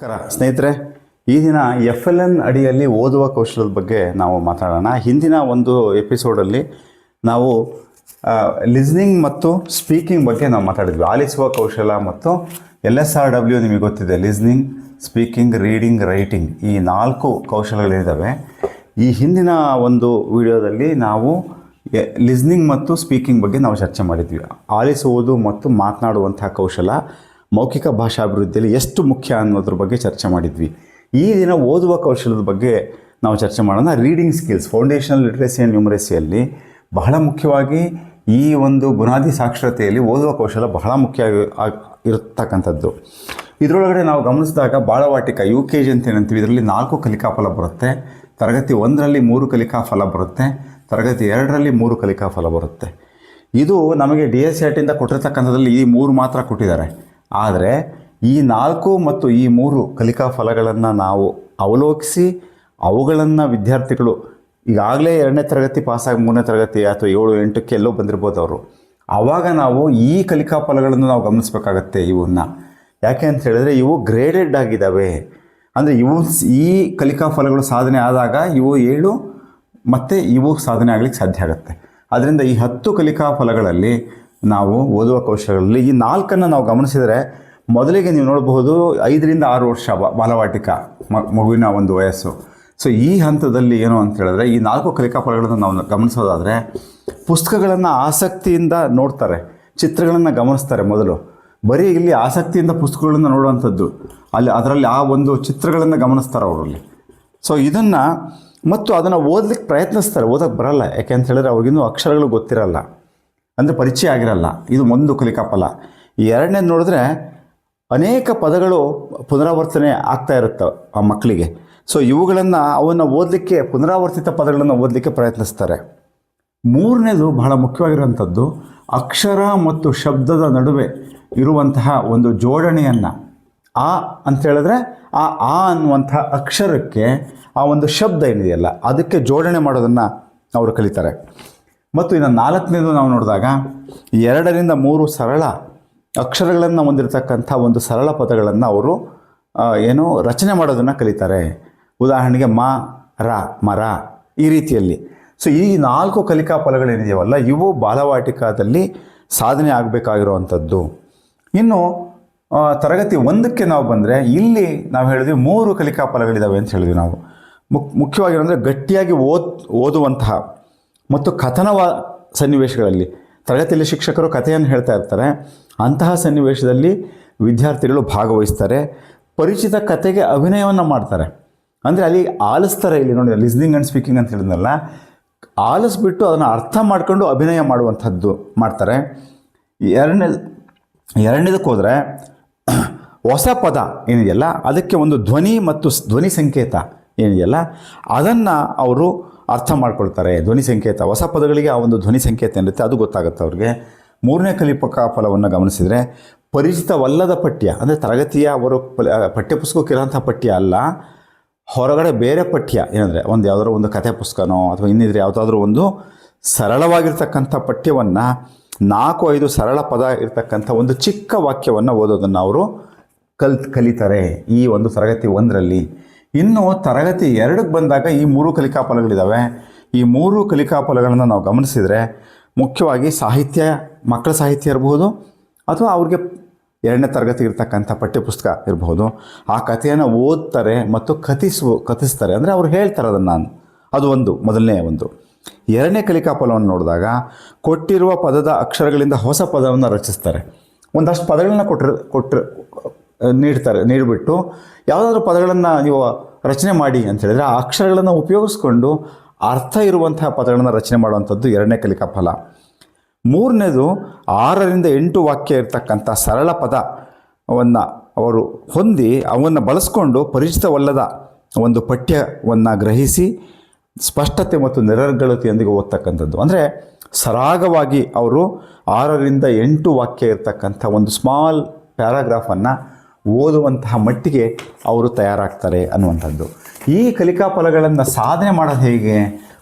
ನಮಸ್ಕಾರ. ಸ್ನೇಹಿತರೆ, ಈ ದಿನ ಎಫ್ ಎಲ್ ಎನ್ ಅಡಿಯಲ್ಲಿ ಓದುವ ಕೌಶಲದ ಬಗ್ಗೆ ನಾವು ಮಾತಾಡೋಣ. ಹಿಂದಿನ ಒಂದು ಎಪಿಸೋಡಲ್ಲಿ ನಾವು ಲಿಸ್ನಿಂಗ್ ಮತ್ತು ಸ್ಪೀಕಿಂಗ್ ಬಗ್ಗೆ ನಾವು ಮಾತಾಡಿದ್ವಿ. ಆಲಿಸುವ ಕೌಶಲ ಮತ್ತು ಎಲ್ ಎಸ್ ಆರ್ ಡಬ್ಲ್ಯೂ ನಿಮಗೆ ಗೊತ್ತಿದೆ. ಲಿಸ್ನಿಂಗ್ ಸ್ಪೀಕಿಂಗ್ ರೀಡಿಂಗ್ ರೈಟಿಂಗ್ ಈ ನಾಲ್ಕು ಕೌಶಲಗಳಿದ್ದಾವೆ. ಈ ಹಿಂದಿನ ಒಂದು ವಿಡಿಯೋದಲ್ಲಿ ನಾವು ಲಿಸ್ನಿಂಗ್ ಮತ್ತು ಸ್ಪೀಕಿಂಗ್ ಬಗ್ಗೆ ನಾವು ಚರ್ಚೆ ಮಾಡಿದ್ವಿ. ಆಲಿಸುವುದು ಮತ್ತು ಮಾತನಾಡುವಂತಹ ಕೌಶಲ ಮೌಖಿಕ ಭಾಷಾಭಿವೃದ್ಧಿಯಲ್ಲಿ ಎಷ್ಟು ಮುಖ್ಯ ಅನ್ನೋದ್ರ ಬಗ್ಗೆ ಚರ್ಚೆ ಮಾಡಿದ್ವಿ. ಈ ದಿನ ಓದುವ ಕೌಶಲ್ಯದ ಬಗ್ಗೆ ನಾವು ಚರ್ಚೆ ಮಾಡೋಣ. Reading skills foundational literacy and ನ್ಯೂಮರೆಸಿಯಲ್ಲಿ ಬಹಳ ಮುಖ್ಯವಾಗಿ ಈ ಒಂದು ಬುನಾದಿ ಸಾಕ್ಷರತೆಯಲ್ಲಿ ಓದುವ ಕೌಶಲ ಬಹಳ ಮುಖ್ಯ ಇರತಕ್ಕಂಥದ್ದು. ಇದರೊಳಗಡೆ ನಾವು ಗಮನಿಸಿದಾಗ ಬಾಳವಾಟಿಕ ಯು ಕೆ ಜಿ ಅಂತ ಏನಂತೀವಿ, ಇದರಲ್ಲಿ ನಾಲ್ಕು ಕಲಿಕಾ ಫಲ ಬರುತ್ತೆ. ತರಗತಿ ಒಂದರಲ್ಲಿ ಮೂರು ಕಲಿಕಾ ಫಲ ಬರುತ್ತೆ. ತರಗತಿ ಎರಡರಲ್ಲಿ ಮೂರು ಕಲಿಕಾ ಫಲ ಬರುತ್ತೆ. ಇದು ನಮಗೆ ಡಿ ಎಸ್ ಟಿಯಿಂದ ಕೊಟ್ಟಿರ್ತಕ್ಕಂಥದ್ರಲ್ಲಿ ಈ ಮೂರು ಮಾತ್ರ ಕೊಟ್ಟಿದ್ದಾರೆ. ಆದರೆ ಈ ನಾಲ್ಕು ಮತ್ತು ಈ ಮೂರು ಕಲಿಕಾ ಫಲಗಳನ್ನು ನಾವು ಅವಲೋಕಿಸಿ ಅವುಗಳನ್ನು ವಿದ್ಯಾರ್ಥಿಗಳು ಈಗಾಗಲೇ ಎರಡನೇ ತರಗತಿ ಪಾಸಾಗಿ ಮೂರನೇ ತರಗತಿ ಅಥವಾ ಏಳು, ಎಂಟಕ್ಕೆ ಎಲ್ಲೋ ಬಂದಿರ್ಬೋದು ಅವರು. ಆವಾಗ ನಾವು ಈ ಕಲಿಕಾ ಫಲಗಳನ್ನು ನಾವು ಗಮನಿಸಬೇಕಾಗತ್ತೆ ಇವನ್ನ. ಯಾಕೆ ಅಂತ ಹೇಳಿದ್ರೆ ಇವು ಗ್ರೇಡೆಡ್ ಆಗಿದ್ದಾವೆ ಅಂದರೆ ಇವು ಈ ಕಲಿಕಾ ಫಲಗಳು ಸಾಧನೆ ಆದಾಗ ಇವು ಏಳು ಮತ್ತು ಇವು ಸಾಧನೆ ಆಗಲಿಕ್ಕೆ ಸಾಧ್ಯ ಆಗುತ್ತೆ. ಅದರಿಂದ ಈ ಹತ್ತು ಕಲಿಕಾ ಫಲಗಳಲ್ಲಿ ನಾವು ಓದುವ ಕೌಶಲಗಳಲ್ಲಿ ಈ ನಾಲ್ಕನ್ನು ನಾವು ಗಮನಿಸಿದರೆ ಮೊದಲಿಗೆ ನೀವು ನೋಡಬಹುದು ಐದರಿಂದ ಆರು ವರ್ಷ ಬಾಲವಾಟಿಕ ಮಗುವಿನ ಒಂದು ವಯಸ್ಸು. ಸೊ ಈ ಹಂತದಲ್ಲಿ ಏನು ಅಂತ ಹೇಳಿದ್ರೆ ಈ ನಾಲ್ಕು ಕಲಿಕಾ ಫಲಗಳನ್ನು ನಾವು ಗಮನಿಸೋದಾದರೆ ಪುಸ್ತಕಗಳನ್ನು ಆಸಕ್ತಿಯಿಂದ ನೋಡ್ತಾರೆ, ಚಿತ್ರಗಳನ್ನು ಗಮನಿಸ್ತಾರೆ ಮೊದಲು. ಬರೀ ಇಲ್ಲಿ ಆಸಕ್ತಿಯಿಂದ ಪುಸ್ತಕಗಳನ್ನು ನೋಡುವಂಥದ್ದು, ಅಲ್ಲಿ ಅದರಲ್ಲಿ ಆ ಒಂದು ಚಿತ್ರಗಳನ್ನು ಗಮನಿಸ್ತಾರೆ ಅವರಲ್ಲಿ. ಸೊ ಇದನ್ನು ಮತ್ತು ಅದನ್ನು ಓದಲಿಕ್ಕೆ ಪ್ರಯತ್ನಿಸ್ತಾರೆ ಓದಕ್ಕೆ ಬರಲ್ಲ. ಯಾಕೆ ಅಂತ ಹೇಳಿದ್ರೆ ಅವ್ರಿಗಿನ್ನೂ ಅಕ್ಷರಗಳು ಗೊತ್ತಿರಲ್ಲ. ಅಂದರೆ ಪರಿಚಯ ಆಗಿರಲ್ಲ. ಇದು ಒಂದು ಕಲಿಕಾ ಫಲ ಎರಡನೇದು ನೋಡಿದ್ರೆ ಅನೇಕ ಪದಗಳು ಪುನರಾವರ್ತನೆ ಆಗ್ತಾ ಇರುತ್ತೆ ಆ ಮಕ್ಕಳಿಗೆ. ಸೊ ಇವುಗಳನ್ನು ಅವನ್ನು ಓದಲಿಕ್ಕೆ, ಪುನರಾವರ್ತಿತ ಪದಗಳನ್ನು ಓದಲಿಕ್ಕೆ ಪ್ರಯತ್ನಿಸ್ತಾರೆ. ಮೂರನೇದು ಬಹಳ ಮುಖ್ಯವಾಗಿರುವಂಥದ್ದು ಅಕ್ಷರ ಮತ್ತು ಶಬ್ದದ ನಡುವೆ ಇರುವಂತಹ ಒಂದು ಜೋಡಣೆಯನ್ನು. ಆ ಅಂತ ಹೇಳಿದ್ರೆ ಆ ಆ ಅನ್ನುವಂಥ ಅಕ್ಷರಕ್ಕೆ ಆ ಒಂದು ಶಬ್ದ ಏನಿದೆಯಲ್ಲ, ಅದಕ್ಕೆ ಜೋಡಣೆ ಮಾಡೋದನ್ನು ಅವರು ಕಲಿತಾರೆ. ಮತ್ತು ಇನ್ನು ನಾಲ್ಕನೇದು ನಾವು ನೋಡಿದಾಗ ಎರಡರಿಂದ ಮೂರು ಸರಳ ಅಕ್ಷರಗಳನ್ನು ಹೊಂದಿರತಕ್ಕಂಥ ಒಂದು ಸರಳ ಪದಗಳನ್ನು ಅವರು ಏನು ರಚನೆ ಮಾಡೋದನ್ನು ಕಲಿತಾರೆ. ಉದಾಹರಣೆಗೆ ಮ, ರ ಮರ ಈ ರೀತಿಯಲ್ಲಿ. ಸೊ ಈ ನಾಲ್ಕು ಕಲಿಕಾ ಫಲಗಳೇನಿದೆಯವಲ್ಲ ಇವು ಬಾಲವಾಟಿಕಾದಲ್ಲಿ ಸಾಧನೆ ಆಗಬೇಕಾಗಿರುವಂಥದ್ದು. ಇನ್ನು ತರಗತಿ ಒಂದಕ್ಕೆ ನಾವು ಬಂದರೆ ಇಲ್ಲಿ ನಾವು ಹೇಳಿದ್ವಿ ಮೂರು ಕಲಿಕಾ ಫಲಗಳಿದ್ದಾವೆ ಅಂತ ಹೇಳಿದ್ವಿ ನಾವು. ಮುಕ್ ಮುಖ್ಯವಾಗಿ ಅಂದರೆ ಗಟ್ಟಿಯಾಗಿ ಓದ್, ಓದುವಂತಹ ಮತ್ತು ಕಥನವ ಸನ್ನಿವೇಶಗಳಲ್ಲಿ ತರಗತಿಯಲ್ಲಿ ಶಿಕ್ಷಕರು ಕಥೆಯನ್ನು ಹೇಳ್ತಾ ಇರ್ತಾರೆ. ಅಂತಹ ಸನ್ನಿವೇಶದಲ್ಲಿ ವಿದ್ಯಾರ್ಥಿಗಳು ಭಾಗವಹಿಸ್ತಾರೆ. ಪರಿಚಿತ ಕಥೆಗೆ ಅಭಿನಯವನ್ನು ಮಾಡ್ತಾರೆ. ಅಂದರೆ ಅಲ್ಲಿ ಆಲಿಸ್ತಾರೆ ಇಲ್ಲಿ ನೋಡಿ ಲಿಸ್ನಿಂಗ್ ಆ್ಯಂಡ್ ಸ್ಪೀಕಿಂಗ್ ಅಂತ ಹೇಳಿದ್ನಲ್ಲ. ಆಲಿಸ್ಬಿಟ್ಟು ಅದನ್ನು ಅರ್ಥ ಮಾಡ್ಕೊಂಡು ಅಭಿನಯ ಮಾಡುವಂಥದ್ದು ಮಾಡ್ತಾರೆ. ಎರಡನೇ, ಎರಡನೇದಕ್ಕೆ ಹೋದರೆ ಹೊಸ ಪದ ಏನಿದೆಯಲ್ಲ, ಅದಕ್ಕೆ ಒಂದು ಧ್ವನಿ ಮತ್ತು ಧ್ವನಿ ಸಂಕೇತ ಏನಿದೆಯಲ್ಲ, ಅದನ್ನು ಅವರು ಅರ್ಥ ಮಾಡ್ಕೊಳ್ತಾರೆ. ಧ್ವನಿ ಸಂಕೇತ. ಹೊಸ ಪದಗಳಿಗೆ ಆ ಒಂದು ಧ್ವನಿ ಸಂಕೇತ ಏನಿರುತ್ತೆ ಅದು ಗೊತ್ತಾಗುತ್ತೆ ಅವ್ರಿಗೆ. ಮೂರನೇ ಕಲಿಪಕ ಫಲವನ್ನು ಗಮನಿಸಿದರೆ ಪರಿಚಿತವಲ್ಲದ ಪಠ್ಯ, ಅಂದರೆ ತರಗತಿಯ ಅವರು ಪಠ್ಯಪುಸ್ತಕಕ್ಕಿರೋಂಥ ಪಠ್ಯ ಅಲ್ಲ. ಹೊರಗಡೆ ಬೇರೆ ಪಠ್ಯ ಏನಂದರೆ ಒಂದು ಯಾವುದಾದ್ರು ಒಂದು ಕಥೆ ಪುಸ್ತಕನೋ ಅಥವಾ ಇನ್ನಿದ್ರೆ ಯಾವುದಾದ್ರೂ ಒಂದು ಸರಳವಾಗಿರ್ತಕ್ಕಂಥ ಪಠ್ಯವನ್ನು, ನಾಲ್ಕು ಐದು ಸರಳ ಪದ ಇರ್ತಕ್ಕಂಥ ಒಂದು ಚಿಕ್ಕ ವಾಕ್ಯವನ್ನು ಓದೋದನ್ನು ಅವರು ಕಲ್, ಕಲಿತಾರೆ ಈ ಒಂದು ತರಗತಿ ಒಂದರಲ್ಲಿ. ಇನ್ನು ತರಗತಿ ಎರಡಕ್ಕೆ ಬಂದಾಗ ಈ ಮೂರು ಕಲಿಕಾ ಫಲಗಳಿದ್ದಾವೆ ಈ ಮೂರು ಕಲಿಕಾ ಫಲಗಳನ್ನು ನಾವು ಗಮನಿಸಿದರೆ ಮುಖ್ಯವಾಗಿ ಸಾಹಿತ್ಯ, ಮಕ್ಕಳ ಸಾಹಿತ್ಯ ಇರಬಹುದು ಅಥವಾ ಅವ್ರಿಗೆ ಎರಡನೇ ತರಗತಿ ಇರ್ತಕ್ಕಂಥ ಪಠ್ಯಪುಸ್ತಕ ಇರಬಹುದು. ಆ ಕಥೆಯನ್ನು ಓದ್ತಾರೆ ಮತ್ತು ಕಥಿಸು, ಕಥಿಸ್ತಾರೆ. ಅಂದರೆ ಅವ್ರು ಹೇಳ್ತಾರೆ ಅದನ್ನು ನಾನು. ಅದು ಒಂದು, ಮೊದಲನೇ ಒಂದು. ಎರಡನೇ ಕಲಿಕಾ ಫಲವನ್ನು ನೋಡಿದಾಗ ಕೊಟ್ಟಿರುವ ಪದದ ಅಕ್ಷರಗಳಿಂದ ಹೊಸ ಪದವನ್ನು ರಚಿಸ್ತಾರೆ. ಒಂದಷ್ಟು ಪದಗಳನ್ನ ಕೊಟ್ಟಿರ ಕೊಟ್ಟರೆ ನೀಡ್ತಾರೆ, ನೀಡಿಬಿಟ್ಟು ಯಾವುದಾದ್ರೂ ಪದಗಳನ್ನು ನೀವು ರಚನೆ ಮಾಡಿ ಅಂತ ಹೇಳಿದರೆ ಆ ಅಕ್ಷರಗಳನ್ನು ಉಪಯೋಗಿಸ್ಕೊಂಡು ಅರ್ಥ ಇರುವಂತಹ ಪದಗಳನ್ನು ರಚನೆ ಮಾಡುವಂಥದ್ದು ಎರಡನೇ ಕಲಿಕಾ ಫಲ. ಮೂರನೇದು ಆರರಿಂದ ಎಂಟು ವಾಕ್ಯ ಇರತಕ್ಕಂಥ ಸರಳ ಪದವನ್ನು ಅವರು ಹೊಂದಿ ಅವನ್ನು ಬಳಸ್ಕೊಂಡು ಪರಿಚಿತವಲ್ಲದ ಒಂದು ಪಠ್ಯವನ್ನು ಗ್ರಹಿಸಿ ಸ್ಪಷ್ಟತೆ ಮತ್ತು ನಿರರ್ಗಳತೆಯೊಂದಿಗೆ ಓದ್ತಕ್ಕಂಥದ್ದು. ಅಂದರೆ ಸರಾಗವಾಗಿ ಅವರು ಆರರಿಂದ ಎಂಟು ವಾಕ್ಯ ಇರ್ತಕ್ಕಂಥ ಒಂದು ಸ್ಮಾಲ್ ಪ್ಯಾರಾಗ್ರಾಫನ್ನು ಓದುವಂತಹ ಮಟ್ಟಿಗೆ ಅವರು ತಯಾರಾಗ್ತಾರೆ ಅನ್ನುವಂಥದ್ದು. ಈ ಕಲಿಕಾ ಫಲಗಳನ್ನು ಸಾಧನೆ ಮಾಡೋದು ಹೇಗೆ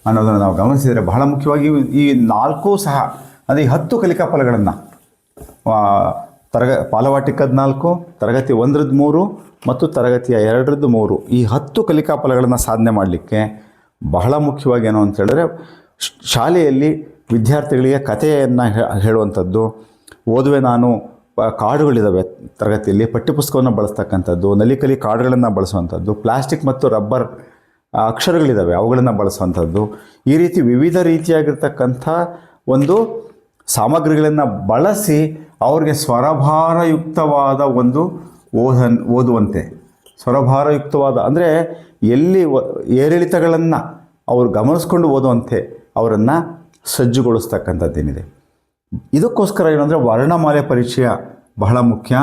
ಅನ್ನೋದನ್ನು ನಾವು ಗಮನಿಸಿದರೆ ಬಹಳ ಮುಖ್ಯವಾಗಿ ಈ ನಾಲ್ಕು ಸಹ, ಅಂದರೆ ಈ ಹತ್ತು ಕಲಿಕಾ ಫಲಗಳನ್ನು ತರಗ, ಪಾಲವಾಟಿಕದ ನಾಲ್ಕು, ತರಗತಿ ಒಂದರದ್ದು ಮೂರು ಮತ್ತು ತರಗತಿಯ ಎರಡರದ್ದು ಮೂರು. ಈ ಹತ್ತು ಕಲಿಕಾ ಫಲಗಳನ್ನು ಸಾಧನೆ ಮಾಡಲಿಕ್ಕೆ ಬಹಳ ಮುಖ್ಯವಾಗಿ ಏನು ಅಂತ ಹೇಳಿದ್ರೆ, ಶಾಲೆಯಲ್ಲಿ ವಿದ್ಯಾರ್ಥಿಗಳಿಗೆ ಕಥೆಯನ್ನು ಹೇಳುವಂಥದ್ದು. ಓದುವೆ ನಾನು ಕಾರ್ಡುಗಳಿದ್ದಾವೆ ತರಗತಿಯಲ್ಲಿ. ಪಠ್ಯಪುಸ್ತಕವನ್ನು ಬಳಸ್ತಕ್ಕಂಥದ್ದು, ನಲಿಕಲಿ ಕಾರ್ಡ್ಗಳನ್ನು ಬಳಸುವಂಥದ್ದು, ಪ್ಲಾಸ್ಟಿಕ್ ಮತ್ತು ರಬ್ಬರ್ ಅಕ್ಷರಗಳಿದ್ದಾವೆ ಅವುಗಳನ್ನು ಬಳಸುವಂಥದ್ದು. ಈ ರೀತಿ ವಿವಿಧ ರೀತಿಯಾಗಿರ್ತಕ್ಕಂಥ ಒಂದು ಸಾಮಗ್ರಿಗಳನ್ನು ಬಳಸಿ ಅವ್ರಿಗೆ ಸ್ವರಭಾರಯುಕ್ತವಾದ ಒಂದು ಓದನ್, ಓದುವಂತೆ. ಸ್ವರಭಾರಯುಕ್ತವಾದ, ಅಂದರೆ ಎಲ್ಲಿ ಏರಿಳಿತಗಳನ್ನು ಅವರು ಗಮನಿಸ್ಕೊಂಡು ಓದುವಂತೆ ಅವರನ್ನು ಸಜ್ಜುಗೊಳಿಸ್ತಕ್ಕಂಥದ್ದೇನಿದೆ. ಇದಕ್ಕೋಸ್ಕರ ಏನಂದರೆ ವರ್ಣಮಾಲೆ ಪರಿಚಯ ಬಹಳ ಮುಖ್ಯ.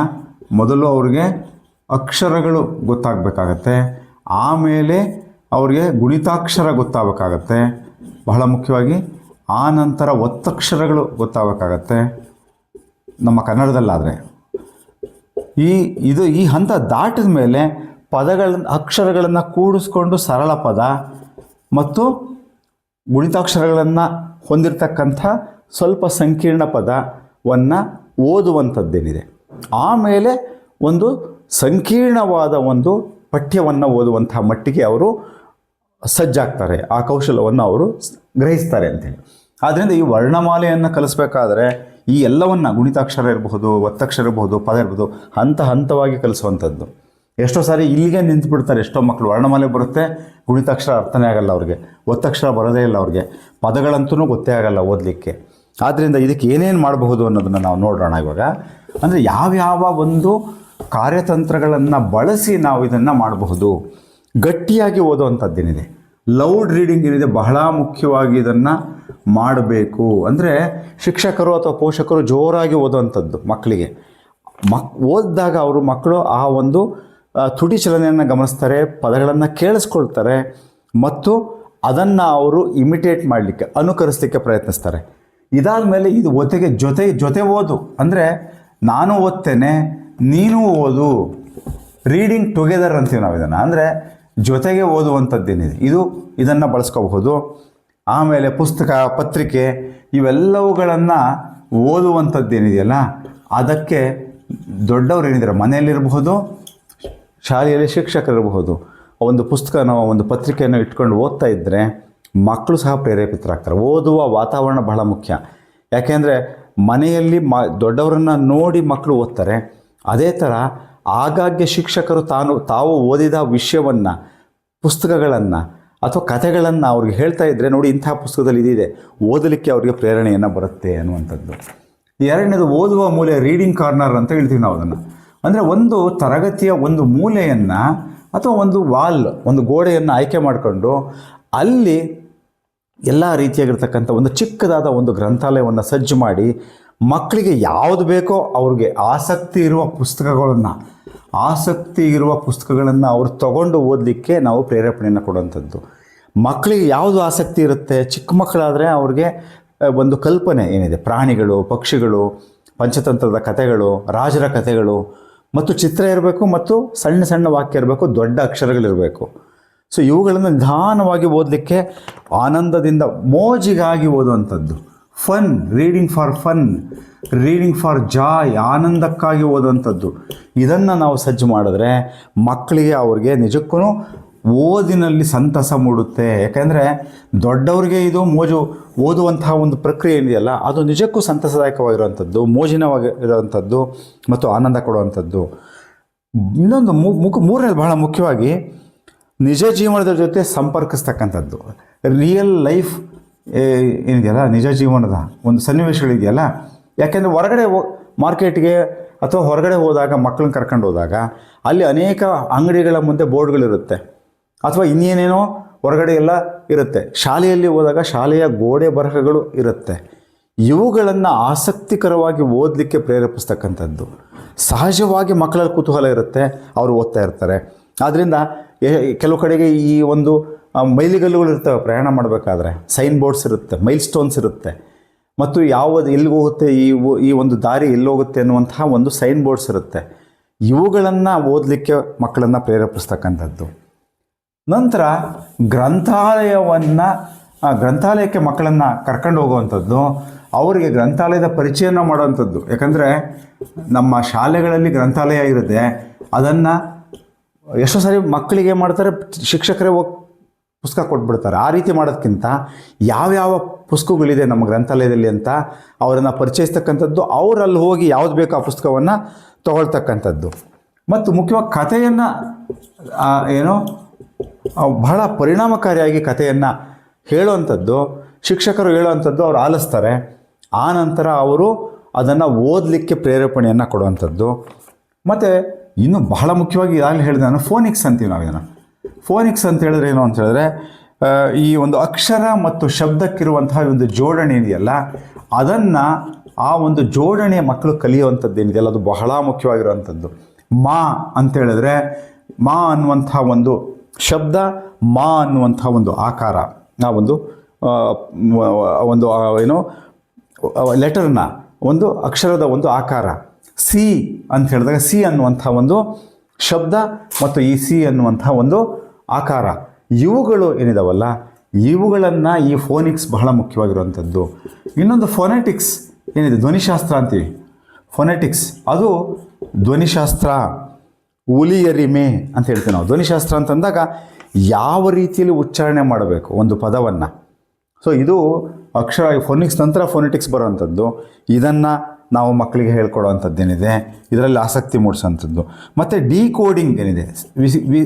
ಮೊದಲು ಅವ್ರಿಗೆ ಅಕ್ಷರಗಳು ಗೊತ್ತಾಗಬೇಕಾಗತ್ತೆ. ಆಮೇಲೆ ಅವ್ರಿಗೆ ಗುಣಿತಾಕ್ಷರ ಗೊತ್ತಾಗಬೇಕಾಗತ್ತೆ. ಬಹಳ ಮುಖ್ಯವಾಗಿ ಆ ನಂತರ ಒತ್ತಕ್ಷರಗಳು ಗೊತ್ತಾಗಬೇಕಾಗತ್ತೆ. ನಮ್ಮ ಕನ್ನಡದಲ್ಲಾದರೆ. ಈ ಇದು ಈ ಹಂತ ದಾಟಿದ ಮೇಲೆ ಪದಗಳ, ಅಕ್ಷರಗಳನ್ನು ಕೂಡಿಸ್ಕೊಂಡು ಸರಳ ಪದ ಮತ್ತು ಗುಣಿತಾಕ್ಷರಗಳನ್ನು ಹೊಂದಿರತಕ್ಕಂಥ ಸ್ವಲ್ಪ ಸಂಕೀರ್ಣ ಪದವನ್ನು ಓದುವಂಥದ್ದೇನಿದೆ. ಆಮೇಲೆ ಒಂದು ಸಂಕೀರ್ಣವಾದ ಒಂದು ಪಠ್ಯವನ್ನು ಓದುವಂಥ ಮಟ್ಟಿಗೆ ಅವರು ಸಜ್ಜಾಗ್ತಾರೆ. ಆ ಕೌಶಲವನ್ನು ಅವರು ಗ್ರಹಿಸ್ತಾರೆ ಅಂತೇಳಿ ಆದ್ದರಿಂದ ಈ ವರ್ಣಮಾಲೆಯನ್ನು ಕಲಿಸ್ಬೇಕಾದ್ರೆ ಈ ಎಲ್ಲವನ್ನು ಗುಣಿತಾಕ್ಷರ ಇರಬಹುದು ಒತ್ತಕ್ಷರ ಇರಬಹುದು, ಪದ ಇರ್ಬೋದು ಹಂತ ಹಂತವಾಗಿ ಕಲಿಸುವಂಥದ್ದು. ಎಷ್ಟೋ ಸಾರಿ ಇಲ್ಲಿಗೆ ನಿಂತು ಬಿಡ್ತಾರೆ ಎಷ್ಟೋ ಮಕ್ಕಳು ವರ್ಣಮಾಲೆ ಬರುತ್ತೆ, ಗುಣಿತಾಕ್ಷರ ಅರ್ಥನೇ ಆಗಲ್ಲ ಅವ್ರಿಗೆ. ಒತ್ತಕ್ಷರ ಬರೋದೇ ಇಲ್ಲ ಅವ್ರಿಗೆ. ಪದಗಳಂತೂ ಗೊತ್ತೇ ಆಗಲ್ಲ ಓದಲಿಕ್ಕೆ. ಆದ್ದರಿಂದ ಇದಕ್ಕೆ ಏನೇನು ಮಾಡಬಹುದು ಅನ್ನೋದನ್ನು ನಾವು ನೋಡೋಣ ಇವಾಗ. ಅಂದರೆ ಯಾವ್ಯಾವ ಒಂದು ಕಾರ್ಯತಂತ್ರಗಳನ್ನು ಬಳಸಿ ನಾವು ಇದನ್ನು ಮಾಡಬಹುದು. ಗಟ್ಟಿಯಾಗಿ ಓದುವಂಥದ್ದೇನಿದೆ ಲೌಡ್ ರೀಡಿಂಗ್ ಏನಿದೆ, ಬಹಳ ಮುಖ್ಯವಾಗಿ ಇದನ್ನು ಮಾಡಬೇಕು. ಅಂದರೆ ಶಿಕ್ಷಕರು ಅಥವಾ ಪೋಷಕರು ಜೋರಾಗಿ ಓದುವಂಥದ್ದು ಮಕ್ಕಳಿಗೆ. ಮಕ್, ಓದಿದಾಗ ಅವರು ಮಕ್ಕಳು ಆ ಒಂದು ತುಟಿ ಚಲನೆಯನ್ನು ಗಮನಿಸ್ತಾರೆ, ಪದಗಳನ್ನು ಕೇಳಿಸ್ಕೊಳ್ತಾರೆ, ಮತ್ತು ಅದನ್ನು ಅವರು ಇಮಿಟೇಟ್ ಮಾಡಲಿಕ್ಕೆ, ಅನುಕರಿಸಲಿಕ್ಕೆ ಪ್ರಯತ್ನಿಸ್ತಾರೆ. ಇದಾದ ಮೇಲೆ ಇದು ಒತೆಗೆ ಜೊತೆ ಜೊತೆ ಓದು. ಅಂದರೆ ನಾನು ಓದ್ತೇನೆ, ನೀನು ಓದು. ರೀಡಿಂಗ್ ಟುಗೆದರ್ ಅಂತೀವಿ ನಾವು ಇದನ್ನು. ಅಂದರೆ ಜೊತೆಗೆ ಓದುವಂಥದ್ದೇನಿದೆ. ಇದು, ಇದನ್ನು ಬಳಸ್ಕೋಬಹುದು. ಆಮೇಲೆ ಪುಸ್ತಕ, ಪತ್ರಿಕೆ, ಇವೆಲ್ಲವುಗಳನ್ನು ಓದುವಂಥದ್ದೇನಿದೆಯಲ್ಲ, ಅದಕ್ಕೆ ದೊಡ್ಡವರು ಏನಿದ್ದಾರೆ ಮನೆಯಲ್ಲಿರಬಹುದು, ಶಾಲೆಯಲ್ಲಿ ಶಿಕ್ಷಕರಿರಬಹುದು. ಒಂದು ಪುಸ್ತಕನೋ, ಒಂದು ಪತ್ರಿಕೆಯನ್ನು ಇಟ್ಕೊಂಡು ಓದ್ತಾ ಇದ್ದರೆ ಮಕ್ಕಳು ಸಹ ಪ್ರೇರೇಪಿತರಾಗ್ತಾರೆ. ಓದುವ ವಾತಾವರಣ ಬಹಳ ಮುಖ್ಯ. ಯಾಕೆಂದರೆ ಮನೆಯಲ್ಲಿ ಮ, ದೊಡ್ಡವರನ್ನು ನೋಡಿ ಮಕ್ಕಳು ಓದ್ತಾರೆ. ಅದೇ ಥರ ಆಗಾಗ್ಗೆ ಶಿಕ್ಷಕರು ತಾನು, ತಾವು ಓದಿದ ವಿಷಯವನ್ನು, ಪುಸ್ತಕಗಳನ್ನು ಅಥವಾ ಕಥೆಗಳನ್ನು ಅವ್ರಿಗೆ ಹೇಳ್ತಾ ಇದ್ದರೆ ನೋಡಿ ಇಂಥ ಪುಸ್ತಕದಲ್ಲಿ ಇದಿದೆ. ಓದಲಿಕ್ಕೆ ಅವರಿಗೆ ಪ್ರೇರಣೆಯನ್ನು ಬರುತ್ತೆ ಅನ್ನುವಂಥದ್ದು. ಎರಡನೇದು ಓದುವ ಮೂಲೆ ರೀಡಿಂಗ್ ಕಾರ್ನರ್ ಅಂತ ಹೇಳ್ತೀವಿ ನಾವು ಅದನ್ನು. ಅಂದರೆ ಒಂದು ತರಗತಿಯ ಒಂದು ಮೂಲೆಯನ್ನು ಅಥವಾ ಒಂದು ವಾಲ್ ಒಂದು ಗೋಡೆಯನ್ನು ಆಯ್ಕೆ ಮಾಡಿಕೊಂಡು ಅಲ್ಲಿ ಎಲ್ಲ ರೀತಿಯಾಗಿರ್ತಕ್ಕಂಥ ಒಂದು ಚಿಕ್ಕದಾದ ಒಂದು ಗ್ರಂಥಾಲಯವನ್ನು ಸಜ್ಜು ಮಾಡಿ ಮಕ್ಕಳಿಗೆ ಯಾವುದು ಬೇಕೋ ಅವ್ರಿಗೆ ಆಸಕ್ತಿ ಇರುವ ಪುಸ್ತಕಗಳನ್ನು, ಆಸಕ್ತಿ ಇರುವ ಪುಸ್ತಕಗಳನ್ನು ಅವರು ತಗೊಂಡು ಓದಲಿಕ್ಕೆ ನಾವು ಪ್ರೇರೇಪಣೆಯನ್ನು ಕೊಡುವಂಥದ್ದು. ಮಕ್ಕಳಿಗೆ ಯಾವುದು ಆಸಕ್ತಿ ಇರುತ್ತೆ? ಚಿಕ್ಕ ಮಕ್ಕಳಾದರೆ ಅವ್ರಿಗೆ ಒಂದು ಕಲ್ಪನೆ ಏನಿದೆ? ಪ್ರಾಣಿಗಳು, ಪಕ್ಷಿಗಳು, ಪಂಚತಂತ್ರದ ಕಥೆಗಳು, ರಾಜರ ಕಥೆಗಳು, ಮತ್ತು ಚಿತ್ರ ಇರಬೇಕು ಮತ್ತು ಸಣ್ಣ ಸಣ್ಣ ವಾಕ್ಯ ಇರಬೇಕು, ದೊಡ್ಡ ಅಕ್ಷರಗಳಿರಬೇಕು. ಸೊ ಇವುಗಳನ್ನು ನಿಧಾನವಾಗಿ ಓದಲಿಕ್ಕೆ ಆನಂದದಿಂದ ಮೋಜಿಗಾಗಿ ಓದುವಂಥದ್ದು. Fun reading for fun reading for joy ಆನಂದಕ್ಕಾಗಿ ಓದುವಂಥದ್ದು. ಇದನ್ನು ನಾವು ಸಜ್ಜು ಮಾಡಿದ್ರೆ ಮಕ್ಕಳಿಗೆ ಅವ್ರಿಗೆ ನಿಜಕ್ಕೂ ಓದಿನಲ್ಲಿ ಸಂತಸ ಮೂಡುತ್ತೆ. ಯಾಕೆಂದರೆ ದೊಡ್ಡವರಿಗೆ ಇದು ಮೋಜು ಓದುವಂತಹ ಒಂದು ಪ್ರಕ್ರಿಯೆ ಏನಿದೆಯಲ್ಲ, ಅದು ನಿಜಕ್ಕೂ ಸಂತಸದಾಯಕವಾಗಿರುವಂಥದ್ದು ಮೋಜಿನವಾಗಿ ಇರುವಂಥದ್ದು ಮತ್ತು ಆನಂದ ಕೊಡುವಂಥದ್ದು. ಇನ್ನೊಂದು ಮು, ಮುಖ, ಮೂರನೇದು ಬಹಳ ಮುಖ್ಯವಾಗಿ ನಿಜ ಜೀವನದ ಜೊತೆ ಸಂಪರ್ಕಿಸ್ತಕ್ಕಂಥದ್ದು. ರಿಯಲ್ ಲೈಫ್ ಏನಿದೆಯಲ್ಲ, ನಿಜ ಜೀವನದ ಒಂದು ಸನ್ನಿವೇಶಗಳಿದೆಯಲ್ಲ, ಯಾಕೆಂದರೆ ಹೊರಗಡೆ ಮಾರ್ಕೆಟ್ಗೆ ಅಥವಾ ಹೊರಗಡೆ ಹೋದಾಗ, ಮಕ್ಕಳನ್ನ ಕರ್ಕೊಂಡು ಹೋದಾಗ, ಅಲ್ಲಿ ಅನೇಕ ಅಂಗಡಿಗಳ ಮುಂದೆ ಬೋರ್ಡ್ಗಳಿರುತ್ತೆ. ಅಥವಾ ಇನ್ನೇನೇನೋ ಹೊರಗಡೆ ಎಲ್ಲ ಇರುತ್ತೆ. ಶಾಲೆಯಲ್ಲಿ ಹೋದಾಗ ಶಾಲೆಯ ಗೋಡೆ ಬರಹಗಳು ಇರುತ್ತೆ. ಇವುಗಳನ್ನು ಆಸಕ್ತಿಕರವಾಗಿ ಓದಲಿಕ್ಕೆ ಪ್ರೇರೇಪಿಸ್ತಕ್ಕಂಥದ್ದು. ಸಹಜವಾಗಿ ಮಕ್ಕಳಲ್ಲಿ ಕುತೂಹಲ ಇರುತ್ತೆ, ಅವರು ಓದ್ತಾ ಇರ್ತಾರೆ. ಆದ್ದರಿಂದ ಕೆಲವು ಕಡೆಗೆ ಈ ಒಂದು ಮೈಲಿಗಲ್ಲುಗಳು ಇರ್ತವೆ, ಪ್ರಯಾಣ ಮಾಡಬೇಕಾದ್ರೆ. ಸೈನ್ ಬೋರ್ಡ್ಸ್ ಇರುತ್ತೆ ಮೈಲ್ ಸ್ಟೋನ್ಸ್ ಇರುತ್ತೆ. ಮತ್ತು ಯಾವುದು ಎಲ್ಲಿಗೆ ಹೋಗುತ್ತೆ, ಈ ಈ ಒಂದು ದಾರಿ ಎಲ್ಲಿ ಹೋಗುತ್ತೆ ಅನ್ನುವಂತಹ ಒಂದು ಸೈನ್ ಬೋರ್ಡ್ಸ್ ಇರುತ್ತೆ. ಇವುಗಳನ್ನು ಓದಲಿಕ್ಕೆ ಮಕ್ಕಳನ್ನು ಪ್ರೇರೇಪಿಸ್ತಕ್ಕಂಥದ್ದು. ನಂತರ ಗ್ರಂಥಾಲಯವನ್ನು ಗ್ರಂಥಾಲಯಕ್ಕೆ ಮಕ್ಕಳನ್ನು ಕರ್ಕೊಂಡು ಹೋಗುವಂಥದ್ದು, ಅವರಿಗೆ ಗ್ರಂಥಾಲಯದ ಪರಿಚಯನ ಮಾಡುವಂಥದ್ದು. ಯಾಕಂದರೆ ನಮ್ಮ ಶಾಲೆಗಳಲ್ಲಿ ಗ್ರಂಥಾಲಯ ಇರುತ್ತೆ ಅದನ್ನು ಎಷ್ಟೋ ಸಾರಿ ಮಕ್ಕಳಿಗೆ ಮಾಡ್ತಾರೆ, ಶಿಕ್ಷಕರೇ ಹೋಗಿ ಪುಸ್ತಕ ಕೊಟ್ಬಿಡ್ತಾರೆ. ಆ ರೀತಿ ಮಾಡೋದಕ್ಕಿಂತ ಯಾವ್ಯಾವ ಪುಸ್ತಕಗಳಿದೆ ನಮ್ಮ ಗ್ರಂಥಾಲಯದಲ್ಲಿ ಅಂತ ಅವರನ್ನು ಪರಿಚಯಿಸ್ತಕ್ಕಂಥದ್ದು, ಅವರಲ್ಲಿ ಹೋಗಿ ಯಾವ್ದು ಬೇಕು ಆ ಪುಸ್ತಕವನ್ನು ತಗೊಳ್ತಕ್ಕಂಥದ್ದು. ಮತ್ತು ಮುಖ್ಯವಾಗಿ ಕಥೆಯನ್ನು ಏನೋ ಬಹಳ ಪರಿಣಾಮಕಾರಿಯಾಗಿ ಕಥೆಯನ್ನು ಹೇಳುವಂಥದ್ದು, ಶಿಕ್ಷಕರು ಹೇಳುವಂಥದ್ದು ಅವ್ರು ಆಲಿಸ್ತಾರೆ. ಆ ನಂತರ ಅವರು ಅದನ್ನು ಓದಲಿಕ್ಕೆ ಪ್ರೇರೇಪಣೆಯನ್ನು ಕೊಡುವಂಥದ್ದು. ಮತ್ತು ಇನ್ನು ಬಹಳ ಮುಖ್ಯವಾಗಿ ಈಗಾಗಲೇ ಹೇಳಿದೆ ನಾನು ಫೋನಿಕ್ಸ್ ಅಂತೀವಿ ನಾವು ಇದನ್ನು ಫೋನಿಕ್ಸ್ ಅಂತ ಹೇಳಿದ್ರೆ ಏನು ಅಂತ ಹೇಳಿದ್ರೆ ಈ ಒಂದು ಅಕ್ಷರ ಮತ್ತು ಶಬ್ದಕ್ಕಿರುವಂತಹ ಒಂದು ಜೋಡಣೆ ಇದೆಯಲ್ಲ, ಅದನ್ನು ಆ ಒಂದು ಜೋಡಣೆ ಮಕ್ಕಳು ಕಲಿಯುವಂಥದ್ದು ಏನಿದೆಯಲ್ಲ ಅದು ಬಹಳ ಮುಖ್ಯವಾಗಿರುವಂಥದ್ದು. ಮಾ ಅಂತ ಹೇಳಿದ್ರೆ, ಮಾ ಅನ್ನುವಂಥ ಒಂದು ಶಬ್ದ, ಮಾ ಅನ್ನುವಂಥ ಒಂದು ಆಕಾರ. ಆ ಒಂದು ಒಂದು ಏನು ಲೆಟರ್ನ ಒಂದು ಅಕ್ಷರದ ಒಂದು ಆಕಾರ. ಸಿ ಅಂತ ಹೇಳಿದಾಗ ಸಿ ಅನ್ನುವಂಥ ಒಂದು ಶಬ್ದ ಮತ್ತು ಈ ಸಿ ಅನ್ನುವಂಥ ಒಂದು ಆಕಾರ. ಇವುಗಳು ಏನಿದಾವಲ್ಲ? ಇವುಗಳನ್ನು ಈ ಫೋನಿಕ್ಸ್ ಬಹಳ ಮುಖ್ಯವಾಗಿರುವಂಥದ್ದು. ಇನ್ನೊಂದು ಫೋನೆಟಿಕ್ಸ್ ಏನಿದೆ? ಧ್ವನಿಶಾಸ್ತ್ರ ಅಂತೀವಿ. ಫೊನೆಟಿಕ್ಸ್ ಅದು ಧ್ವನಿಶಾಸ್ತ್ರ. ಉಲಿಯರಿಮೆ ಅಂತ ಹೇಳ್ತೀವಿ ನಾವು. ಧ್ವನಿಶಾಸ್ತ್ರ ಅಂತಂದಾಗ ಯಾವ ರೀತಿಯಲ್ಲಿ ಉಚ್ಚಾರಣೆ ಮಾಡಬೇಕು? ಒಂದು ಪದವನ್ನು. ಸೊ ಇದು ಅಕ್ಷರ ಫೋನಿಕ್ಸ್ ನಂತರ ಫೋನೆಟಿಕ್ಸ್ ಬರುವಂಥದ್ದು. ಇದನ್ನು ನಾವು ಮಕ್ಕಳಿಗೆ ಹೇಳ್ಕೊಡುವಂಥದ್ದೇನಿದೆ, ಇದರಲ್ಲಿ ಆಸಕ್ತಿ ಮೂಡಿಸೋಂಥದ್ದು ಮತ್ತು ಡಿಕೋಡಿಂಗ್ ಏನಿದೆ? ವಿಸಿ, ವಿ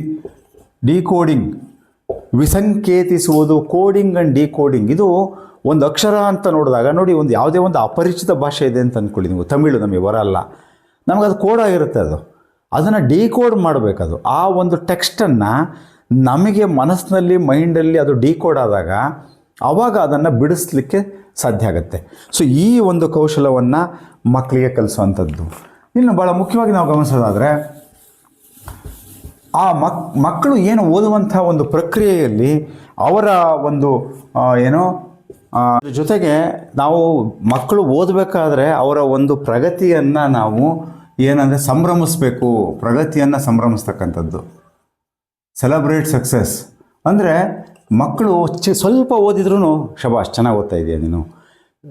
ಡಿಕೋಡಿಂಗ್ ವಿಸಂಕೇತಿಸುವುದು ಕೋಡಿಂಗ್ ಆ್ಯಂಡ್ ಡಿಕೋಡಿಂಗ್ ಇದು ಒಂದು ಅಕ್ಷರ ಅಂತ ನೋಡಿದಾಗ, ನೋಡಿ, ಒಂದು ಯಾವುದೇ ಒಂದು ಅಪರಿಚಿತ ಭಾಷೆ ಇದೆ ಅಂತ ಅಂದ್ಕೊಳ್ಳಿ ನೀವು. ತಮಿಳು ನಮಗೆ ಬರಲ್ಲ ಅದು ಕೋಡ್ ಆಗಿರುತ್ತೆ ಅದು. ಅದನ್ನು ಡಿಕೋಡ್ ಮಾಡಬೇಕದು. ಆ ಒಂದು ಟೆಕ್ಸ್ಟನ್ನು ನಮಗೆ ಮನಸ್ಸಿನಲ್ಲಿ, ಮೈಂಡಲ್ಲಿ ಅದು ಡಿಕೋಡ್ ಆದಾಗ ಆವಾಗ ಅದನ್ನು ಬಿಡಿಸ್ಲಿಕ್ಕೆ ಸಾಧ್ಯ ಆಗುತ್ತೆ. ಸೊ ಈ ಒಂದು ಕೌಶಲವನ್ನು ಮಕ್ಕಳಿಗೆ ಕಲಿಸುವಂಥದ್ದು. ಇನ್ನು ಭಾಳ ಮುಖ್ಯವಾಗಿ ನಾವು ಗಮನಿಸೋದಾದರೆ, ಆ ಮಕ್, ಮಕ್ಕಳು ಏನು ಓದುವಂಥ ಒಂದು ಪ್ರಕ್ರಿಯೆಯಲ್ಲಿ ಅವರ ಒಂದು ಏನೋ ಜೊತೆಗೆ ನಾವು ಮಕ್ಕಳು ಓದಬೇಕಾದ್ರೆ ಅವರ ಒಂದು ಪ್ರಗತಿಯನ್ನು ನಾವು ಏನಂದರೆ ಸಂಭ್ರಮಿಸ್ಬೇಕು. ಪ್ರಗತಿಯನ್ನು ಸಂಭ್ರಮಿಸ್ತಕ್ಕಂಥದ್ದು. ಸೆಲೆಬ್ರೇಟ್ ಸಕ್ಸಸ್ ಅಂದರೆ ಮಕ್ಕಳು ಚಿ, ಸ್ವಲ್ಪ ಓದಿದ್ರೂ ಶಬಾಷ್, ಚೆನ್ನಾಗಿ ಓದ್ತಾ ಇದೆಯಾ ನೀನು?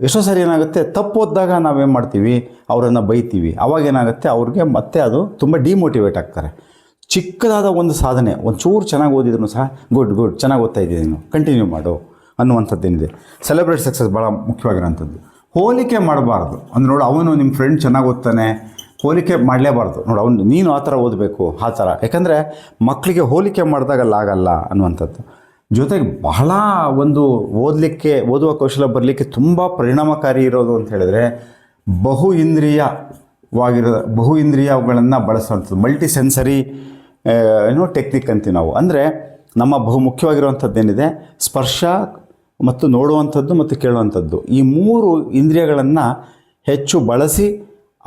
ಎಷ್ಟೋ ಸರಿ ಏನಾಗುತ್ತೆ? ತಪ್ಪು ಓದಿದಾಗ ನಾವೇನು ಮಾಡ್ತೀವಿ? ಅವರನ್ನು ಬೈತೀವಿ. ಅವಾಗ ಏನಾಗುತ್ತೆ? ಅವ್ರಿಗೆ ಮತ್ತೆ ಅದು ತುಂಬ ಡಿಮೋಟಿವೇಟ್ ಆಗ್ತಾರೆ. ಚಿಕ್ಕದಾದ ಒಂದು ಸಾಧನೆ, ಒಂಚೂರು ಚೆನ್ನಾಗಿ ಓದಿದ್ರು ಸಹ ಗುಡ್ ಗುಡ್ ಚೆನ್ನಾಗಿ ಓದ್ತಾ ಇದ್ದೀನಿ ನೀನು ಕಂಟಿನ್ಯೂ ಮಾಡು ಅನ್ನುವಂಥದ್ದೇನಿದೆ. ಸೆಲೆಬ್ರೇಟ್ ಸಕ್ಸಸ್ ಭಾಳ ಮುಖ್ಯವಾಗಿರೋಂಥದ್ದು ಹೋಲಿಕೆ ಮಾಡಬಾರ್ದು. ಅಂದ್ರೆ ನೋಡು, ಅವನು ನಿಮ್ಮ ಫ್ರೆಂಡ್ ಚೆನ್ನಾಗಿ ಓದ್ತಾನೆ. ಹೋಲಿಕೆ ಮಾಡಲೇಬಾರ್ದು. ನೋಡು, ಅವನು ನೀನು ಆ ಥರ ಓದಬೇಕು, ಆ ಥರ. ಯಾಕಂದರೆ ಮಕ್ಕಳಿಗೆ ಹೋಲಿಕೆ ಮಾಡಿದಾಗ ಅಲ್ಲಿ ಆಗಲ್ಲ ಅನ್ನುವಂಥದ್ದು. ಜೊತೆಗೆ ಬಹಳ ಒಂದು ಓದಲಿಕ್ಕೆ, ಓದುವ ಕೌಶಲ ಬರಲಿಕ್ಕೆ ತುಂಬ ಪರಿಣಾಮಕಾರಿ ಇರೋದು ಅಂತ ಹೇಳಿದ್ರೆ ಬಹು ಇಂದ್ರಿಯವಾಗಿರೋ, ಬಹು ಇಂದ್ರಿಯಗಳನ್ನು ಬಳಸುವಂಥದ್ದು ಮಲ್ಟಿ ಸೆನ್ಸರಿ ಏನೋ ಟೆಕ್ನಿಕ್ ಅಂತೀವಿ ನಾವು. ಅಂದರೆ ನಮ್ಮ ಬಹು ಮುಖ್ಯವಾಗಿರುವಂಥದ್ದು ಏನಿದೆ ಸ್ಪರ್ಶ ಮತ್ತು ನೋಡುವಂಥದ್ದು ಮತ್ತು ಕೇಳುವಂಥದ್ದು. ಈ ಮೂರು ಇಂದ್ರಿಯಗಳನ್ನು ಹೆಚ್ಚು ಬಳಸಿ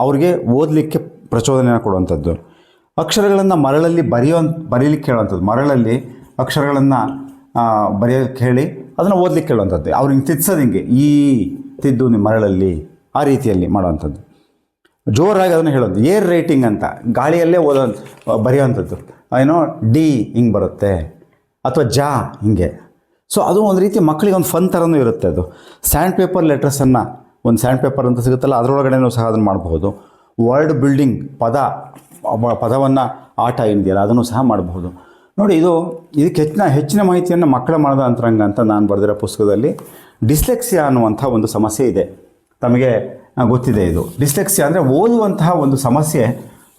ಅವ್ರಿಗೆ ಓದಲಿಕ್ಕೆ ಪ್ರಚೋದನೆಯನ್ನು ಕೊಡುವಂಥದ್ದು. ಅಕ್ಷರಗಳನ್ನು ಮರಳಲ್ಲಿ ಬರೆಯೋ ಬರೀಲಿಕ್ಕೆ ಹೇಳುವಂಥದ್ದು. ಮರಳಲ್ಲಿ ಅಕ್ಷರಗಳನ್ನು ಬರೆಯೋಕ್ಕೆ ಹೇಳಿ ಅದನ್ನು ಓದಲಿಕ್ಕೆ ಹೇಳುವಂಥದ್ದು. ಹಿಂಗೆ ತಿದ್ಸೋದು ಹಿಂಗೆ. ಈ ತಿದ್ದು ನಿಮ್ಮ ಮರಳಲ್ಲಿ ಆ ರೀತಿಯಲ್ಲಿ ಮಾಡುವಂಥದ್ದು. ಜೋರಾಗಿ ಅದನ್ನು ಹೇಳೋದು. ಏರ್ ರೇಟಿಂಗ್ ಅಂತ. ಗಾಳಿಯಲ್ಲೇ ಓದೋ ಬರೆಯೋವಂಥದ್ದು. ಏನೋ ಡಿ ಹಿಂಗೆ ಬರುತ್ತೆ. ಅಥವಾ ಜಾ ಹಿಂಗೆ. ಸೊ ಅದು ಒಂದು ರೀತಿ ಮಕ್ಕಳಿಗೆ ಒಂದು ಫನ್ ಥರನೂ ಇರುತ್ತೆ ಅದು. ಸ್ಯಾಂಡ್ ಪೇಪರ್ ಲೆಟ್ರಸನ್ನು ಒಂದು ಸ್ಯಾಂಡ್ ಪೇಪರ್ ಅಂತ ಸಿಗುತ್ತಲ್ಲ, ಅದರೊಳಗಡೆನೂ ಸಹ ಅದನ್ನು ಮಾಡಬಹುದು. ವರ್ಡ್ ಬಿಲ್ಡಿಂಗ್ ಪದ, ಪದವನ್ನು ಆಟ ಏನಿದೆಯಲ್ಲ ಅದನ್ನು ಸಹ ಮಾಡಬಹುದು. ನೋಡಿ, ಇದು ಇದಕ್ಕೆ ಹೆಚ್ಚಿನ ಹೆಚ್ಚಿನ ಮಾಹಿತಿಯನ್ನು ಮಕ್ಕಳ ಮನದ ಅಂತರಂಗ ಅಂತ ನಾನು ಬರೆದಿರೋ ಪುಸ್ತಕದಲ್ಲಿ ಡಿಸ್ಲೆಕ್ಸಿಯಾ ಅನ್ನುವಂಥ ಒಂದು ಸಮಸ್ಯೆ ಇದೆ. ತಮಗೆ ಗೊತ್ತಿದೆ ಇದು. ಡಿಸ್ಲೆಕ್ಸಿಯಾ ಅಂದರೆ ಓದುವಂತಹ ಒಂದು ಸಮಸ್ಯೆ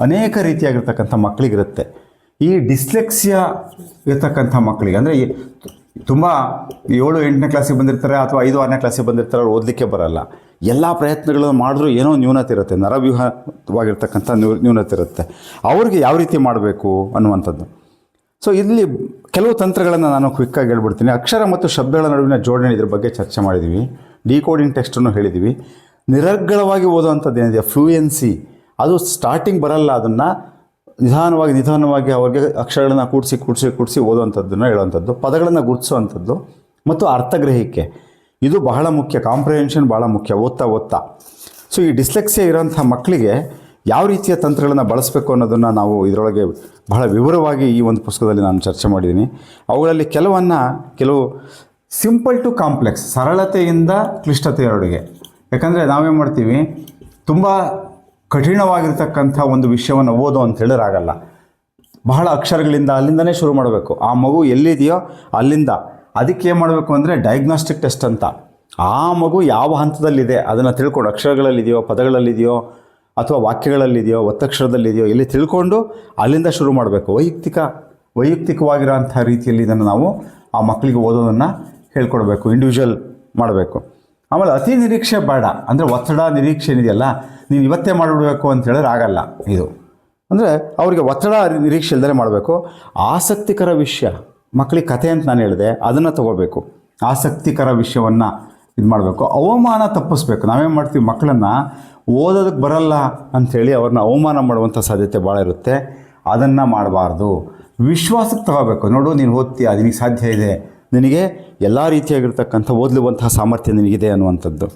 ಅನೇಕ ರೀತಿಯಾಗಿರ್ತಕ್ಕಂಥ ಮಕ್ಕಳಿಗಿರುತ್ತೆ. ಈ ಡಿಸ್ಲೆಕ್ಸಿಯಾ ಇರ್ತಕ್ಕಂಥ ಮಕ್ಕಳಿಗೆ, ಅಂದರೆ ತುಂಬ ಏಳು, ಎಂಟನೇ ಕ್ಲಾಸಿಗೆ ಬಂದಿರ್ತಾರೆ ಅಥವಾ ಐದು, ಆರನೇ ಕ್ಲಾಸಿಗೆ ಬಂದಿರ್ತಾರೆ, ಅವ್ರು ಓದಲಿಕ್ಕೆ ಬರಲ್ಲ. ಎಲ್ಲ ಪ್ರಯತ್ನಗಳನ್ನು ಮಾಡಿದ್ರೂ ಏನೋ ನ್ಯೂನತೆ ಇರುತ್ತೆ, ನರವ್ಯೂಹವಾಗಿರ್ತಕ್ಕಂಥ ನ್ಯೂ, ನ್ಯೂನತೆ ಇರುತ್ತೆ. ಅವ್ರಿಗೆ ಯಾವ ರೀತಿ ಮಾಡಬೇಕು ಅನ್ನುವಂಥದ್ದು? ಸೊ ಇಲ್ಲಿ ಕೆಲವು ತಂತ್ರಗಳನ್ನು ನಾನು ಕ್ವಿಕ್ಕಾಗಿ ಹೇಳ್ಬಿಡ್ತೀನಿ. ಅಕ್ಷರ ಮತ್ತು ಶಬ್ದಗಳ ನಡುವಿನ ಜೋಡಣೆ ಇದ್ರ ಬಗ್ಗೆ ಚರ್ಚೆ ಮಾಡಿದ್ದೀವಿ ಡಿಕೋಡಿಂಗ್ ಟೆಕ್ಸ್ಟನ್ನು ಹೇಳಿದ್ದೀವಿ ನಿರರ್ಗಳವಾಗಿ ಓದುವಂಥದ್ದು ಏನಿದೆ? ಫ್ಲೂಯೆನ್ಸಿ ಅದು ಸ್ಟಾರ್ಟಿಂಗ್ ಬರಲ್ಲ, ಅದನ್ನು ನಿಧಾನವಾಗಿ ನಿಧಾನವಾಗಿ ಅವ್ರಿಗೆ ಅಕ್ಷರಗಳನ್ನು ಕೂಡಿಸಿ ಕೂಡಿಸಿ ಕೂಡಿಸಿ ಓದುವಂಥದ್ದನ್ನು ಹೇಳುವಂಥದ್ದು. ಪದಗಳನ್ನು ಗುರುತಿಸುವಂಥದ್ದು. ಮತ್ತು ಅರ್ಥಗ್ರಹಿಕೆ. ಇದು ಬಹಳ ಮುಖ್ಯ. ಕಾಂಪ್ರಿಹೆನ್ಷನ್ ಭಾಳ ಮುಖ್ಯ. ಓದ್ತಾ ಓದ್ತಾ. ಸೊ ಈ ಡಿಸ್ಲೆಕ್ಸಿಯಾ ಇರೋಂಥ ಮಕ್ಕಳಿಗೆ ಯಾವ ರೀತಿಯ ತಂತ್ರಗಳನ್ನು ಬಳಸಬೇಕು ಅನ್ನೋದನ್ನು ನಾವು ಇದರೊಳಗೆ ಬಹಳ ವಿವರವಾಗಿ ಈ ಒಂದು ಪುಸ್ತಕದಲ್ಲಿ ನಾನು ಚರ್ಚೆ ಮಾಡಿದ್ದೀನಿ. ಅವುಗಳಲ್ಲಿ ಕೆಲವನ್ನು ಕೆಲವು ಸಿಂಪಲ್ ಟು ಕಾಂಪ್ಲೆಕ್ಸ್ ಸರಳತೆಯಿಂದ ಕ್ಲಿಷ್ಟತೆಯವರೆಗೆ ಯಾಕಂದರೆ ನಾವೇನು ಮಾಡ್ತೀವಿ? ತುಂಬ ಕಠಿಣವಾಗಿರ್ತಕ್ಕಂಥ ಒಂದು ವಿಷಯವನ್ನು ಓದು ಅಂತ ಹೇಳಿದ್ರಾಗಲ್ಲ ಬಹಳ ಅಕ್ಷರಗಳಿಂದ ಅಲ್ಲಿಂದನೇ ಶುರು ಮಾಡಬೇಕು. ಆ ಮಗು ಎಲ್ಲಿದೆಯೋ ಅಲ್ಲಿಂದ. ಅದಕ್ಕೆ ಏನು ಮಾಡಬೇಕು ಅಂದರೆ ಡಯಾಗ್ನಾಸ್ಟಿಕ್ ಟೆಸ್ಟ್ ಅಂತ. ಆ ಮಗು ಯಾವ ಹಂತದಲ್ಲಿದೆ? ಅದನ್ನು ತಿಳ್ಕೊಂಡು ಅಕ್ಷರಗಳಲ್ಲಿದೆಯೋ, ಪದಗಳಲ್ಲಿದೆಯೋ ಅಥವಾ ವಾಕ್ಯಗಳಲ್ಲಿದೆಯೋ, ಒತ್ತಕ್ಷರದಲ್ಲಿದೆಯೋ ಇಲ್ಲಿ ತಿಳ್ಕೊಂಡು ಅಲ್ಲಿಂದ ಶುರು ಮಾಡಬೇಕು. ವೈಯಕ್ತಿಕ ವೈಯಕ್ತಿಕವಾಗಿರೋಂಥ ರೀತಿಯಲ್ಲಿ ಇದನ್ನು ನಾವು ಆ ಮಕ್ಕಳಿಗೆ ಓದೋದನ್ನು ಹೇಳ್ಕೊಡ್ಬೇಕು ಇಂಡಿವಿಜುವಲ್ ಮಾಡಬೇಕು. ಆಮೇಲೆ ಅತಿ ನಿರೀಕ್ಷೆ ಬೇಡ. ಅಂದರೆ ಒತ್ತಡ, ನಿರೀಕ್ಷೆ ಏನಿದೆಯಲ್ಲ ನೀನು ಇವತ್ತೇ ಮಾಡಿಬಿಡಬೇಕು ಅಂತ ಹೇಳಿದ್ರೆ ಆಗಲ್ಲ ಇದು. ಅಂದರೆ ಅವರಿಗೆ ಒತ್ತಡ, ನಿರೀಕ್ಷೆ ಇಲ್ಲದೆ ಮಾಡಬೇಕು. ಆಸಕ್ತಿಕರ ವಿಷಯ ಮಕ್ಕಳಿಗೆ ಕಥೆ ಅಂತ ನಾನು ಹೇಳಿದೆ, ಅದನ್ನು ತಗೋಬೇಕು. ಆಸಕ್ತಿಕರ ವಿಷಯವನ್ನು ಇದು ಮಾಡಬೇಕು. ಅವಮಾನ ತಪ್ಪಿಸ್ಬೇಕು. ನಾವೇನು ಮಾಡ್ತೀವಿ? ಮಕ್ಕಳನ್ನು ಓದೋದಕ್ಕೆ ಬರಲ್ಲ ಅಂಥೇಳಿ ಅವ್ರನ್ನ ಅವಮಾನ ಮಾಡುವಂಥ ಸಾಧ್ಯತೆ ಭಾಳ ಇರುತ್ತೆ. ಅದನ್ನು ಮಾಡಬಾರ್ದು. ವಿಶ್ವಾಸಕ್ಕೆ ತಗೋಬೇಕು. ನೋಡು, ನೀನು ಓದ್ತೀಯ, ನಿನಗೆ ಸಾಧ್ಯ ಇದೆ. ನಿನಗೆ ಎಲ್ಲ ರೀತಿಯಾಗಿರ್ತಕ್ಕಂಥ ಓದಲುವಂತಹ ಸಾಮರ್ಥ್ಯ ನಿನಗಿದೆ ಅನ್ನುವಂಥದ್ದು.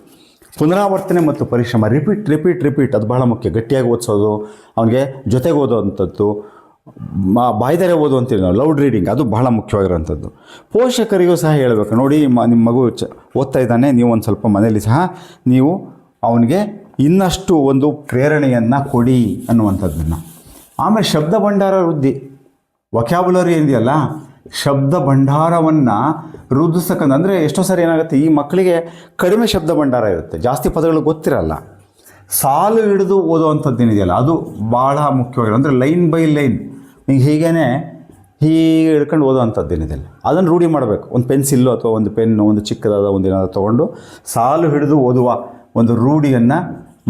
ಪುನರಾವರ್ತನೆ ಮತ್ತು ಪರಿಶ್ರಮ ರಿಪೀಟ್ ರಿಪೀಟ್ ರಿಪೀಟ್ ಅದು ಬಹಳ ಮುಖ್ಯ. ಗಟ್ಟಿಯಾಗಿ ಓದಿಸೋದು, ಅವನಿಗೆ ಜೊತೆಗೆ ಓದೋವಂಥದ್ದು ಬಾಯ್ದರೆ ಓದು ಅಂತೀವಿ ನಾವು ಲೌಡ್ ರೀಡಿಂಗ್ ಅದು ಬಹಳ ಮುಖ್ಯವಾಗಿರೋಂಥದ್ದು ಪೋಷಕರಿಗೂ ಸಹ ಹೇಳಬೇಕು. ನೋಡಿ ಮ ನಿಮ್ಮ ಮಗು ಚ, ಓದ್ತಾ ಇದ್ದಾನೆ, ನೀವು ಒಂದು ಸ್ವಲ್ಪ ಮನೆಯಲ್ಲಿ ಸಹ ನೀವು ಅವನಿಗೆ ಇನ್ನಷ್ಟು ಒಂದು ಪ್ರೇರಣೆಯನ್ನು ಕೊಡಿ ಅನ್ನುವಂಥದ್ದನ್ನು. ಆಮೇಲೆ ಶಬ್ದ ಭಂಡಾರ ವೃದ್ಧಿ. ವಕ್ಯಾಬುಲರಿ ಏನಿದೆಯಲ್ಲ ಶಬ್ದ ಭಂಡಾರವನ್ನು ವೃದ್ಧಿಸಕ್ಕಂತ ಅಂದರೆ ಎಷ್ಟೋ ಸಾರಿ ಏನಾಗುತ್ತೆ, ಈ ಮಕ್ಕಳಿಗೆ ಕಡಿಮೆ ಶಬ್ದ ಭಂಡಾರ ಇರುತ್ತೆ. ಜಾಸ್ತಿ ಪದಗಳು ಗೊತ್ತಿರಲ್ಲ. ಸಾಲು ಹಿಡಿದು ಓದುವಂಥದ್ದು ಏನಿದೆಯಲ್ಲ, ಅದು ಭಾಳ ಮುಖ್ಯವಾಗಿರೋ ಅಂದರೆ ಲೈನ್ ಬೈ ಲೈನ್ ಈಗ ಹೀಗೇ ಹೀಗೆ ಹಿಡ್ಕೊಂಡು ಓದೋವಂಥದ್ದು ಏನಿದೆಲ್ಲ ಅದನ್ನು ರೂಢಿ ಮಾಡಬೇಕು. ಒಂದು ಪೆನ್ಸಿಲ್ಲು ಅಥವಾ ಒಂದು ಪೆನ್ನು, ಒಂದು ಚಿಕ್ಕದಾದ ಒಂದು ಏನಾದರೂ ತೊಗೊಂಡು ಸಾಲು ಹಿಡಿದು ಓದುವ ಒಂದು ರೂಢಿಯನ್ನು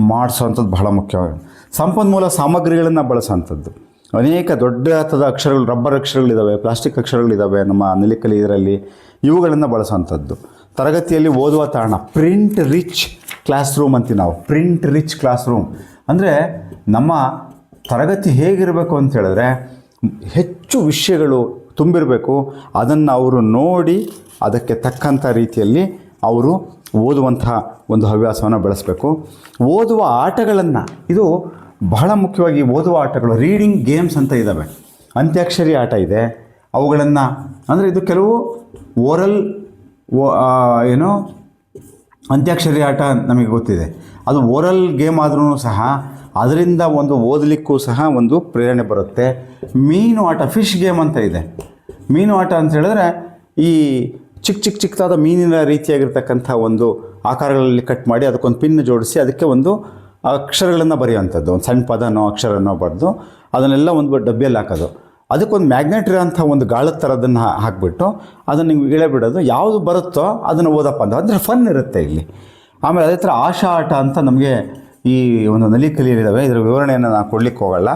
ಮಾಡಿಸೋವಂಥದ್ದು ಬಹಳ ಮುಖ್ಯವಾಗಿ ಸಂಪನ್ಮೂಲ ಸಾಮಗ್ರಿಗಳನ್ನು ಬಳಸೋವಂಥದ್ದು. ಅನೇಕ ದೊಡ್ಡ ಹತ್ತದ ಅಕ್ಷರಗಳು, ರಬ್ಬರ್ ಅಕ್ಷರಗಳಿದ್ದಾವೆ ಪ್ಲಾಸ್ಟಿಕ್ ಅಕ್ಷರಗಳಿದ್ದಾವೆ ನಮ್ಮ ನೆಲಿಕಲಿ ಇದರಲ್ಲಿ, ಇವುಗಳನ್ನು ಬಳಸೋವಂಥದ್ದು. ತರಗತಿಯಲ್ಲಿ ಓದುವ ತಾಣ, ಪ್ರಿಂಟ್ ರಿಚ್ ಕ್ಲಾಸ್ ರೂಮ್ ಅಂತೀವಿ ನಾವು. ಪ್ರಿಂಟ್ ರಿಚ್ ಕ್ಲಾಸ್ ರೂಮ್ ಅಂದರೆ ನಮ್ಮ ತರಗತಿ ಹೇಗಿರಬೇಕು ಅಂತ ಹೇಳಿದ್ರೆ ಹೆಚ್ಚು ವಿಷಯಗಳು ತುಂಬಿರಬೇಕು, ಅದನ್ನು ಅವರು ನೋಡಿ ಅದಕ್ಕೆ ತಕ್ಕಂಥ ರೀತಿಯಲ್ಲಿ ಅವರು ಓದುವಂತಹ ಒಂದು ಹವ್ಯಾಸವನ್ನು ಬೆಳೆಸಬೇಕು. ಓದುವ ಆಟಗಳನ್ನು, ಇದು ಬಹಳ ಮುಖ್ಯವಾಗಿ ಓದುವ ಆಟಗಳು ರೀಡಿಂಗ್ ಗೇಮ್ಸ್ ಅಂತ ಇದ್ದಾವೆ ಅಂತ್ಯಾಕ್ಷರಿ ಆಟ ಇದೆ. ಅವುಗಳನ್ನು, ಅಂದರೆ ಇದು ಕೆಲವು ಓರಲ್ ಏನು, ಅಂತ್ಯಾಕ್ಷರಿ ಆಟ ನಮಗೆ ಗೊತ್ತಿದೆ. ಅದು ಓರಲ್ ಗೇಮ್ ಆದ್ರೂ ಸಹ ಅದರಿಂದ ಒಂದು ಓದಲಿಕ್ಕೂ ಸಹ ಒಂದು ಪ್ರೇರಣೆ ಬರುತ್ತೆ. ಮೀನು ಆಟ ಫಿಶ್ ಗೇಮ್ ಅಂತ ಇದೆ. ಮೀನು ಆಟ ಅಂತ ಹೇಳಿದ್ರೆ ಈ ಚಿಕ್ಕ ಚಿಕ್ಕ ಚಿಕ್ಕದಾದ ಮೀನಿನ ರೀತಿಯಾಗಿರ್ತಕ್ಕಂಥ ಒಂದು ಆಕಾರಗಳಲ್ಲಿ ಕಟ್ ಮಾಡಿ ಅದಕ್ಕೊಂದು ಪಿನ್ ಜೋಡಿಸಿ ಅದಕ್ಕೆ ಒಂದು ಅಕ್ಷರಗಳನ್ನು ಬರೆಯುವಂಥದ್ದು. ಒಂದು ಸಣ್ಣ ಪದನೋ ಅಕ್ಷರನೋ ಬರೆದು ಅದನ್ನೆಲ್ಲ ಒಂದು ಡಬ್ಬಿಯಲ್ಲಿ ಹಾಕೋದು. ಅದಕ್ಕೊಂದು ಮ್ಯಾಗ್ನೆಟ್ ಇರೋಂಥ ಒಂದು ಗಾಳದ ಥರದನ್ನು ಹಾಕಿಬಿಟ್ಟು ಅದನ್ನು ನೀವು ಇಳೆ ಬಿಡೋದು. ಯಾವುದು ಬರುತ್ತೋ ಅದನ್ನು ಓದಪ್ಪ ಅಂತ. ಅಂದರೆ ಫನ್ ಇರುತ್ತೆ ಇಲ್ಲಿ. ಆಮೇಲೆ ಅದೇ ಥರ ಆಶಾ ಆಟ ಅಂತ ನಮಗೆ ಈ ಒಂದು ನಲಿ ಕಲಿಯಲಿದ್ದಾವೆ ಇದರ ವಿವರಣೆಯನ್ನು ನಾನು ಕೊಡಲಿಕ್ಕೆ ಹೋಗಲ್ಲ.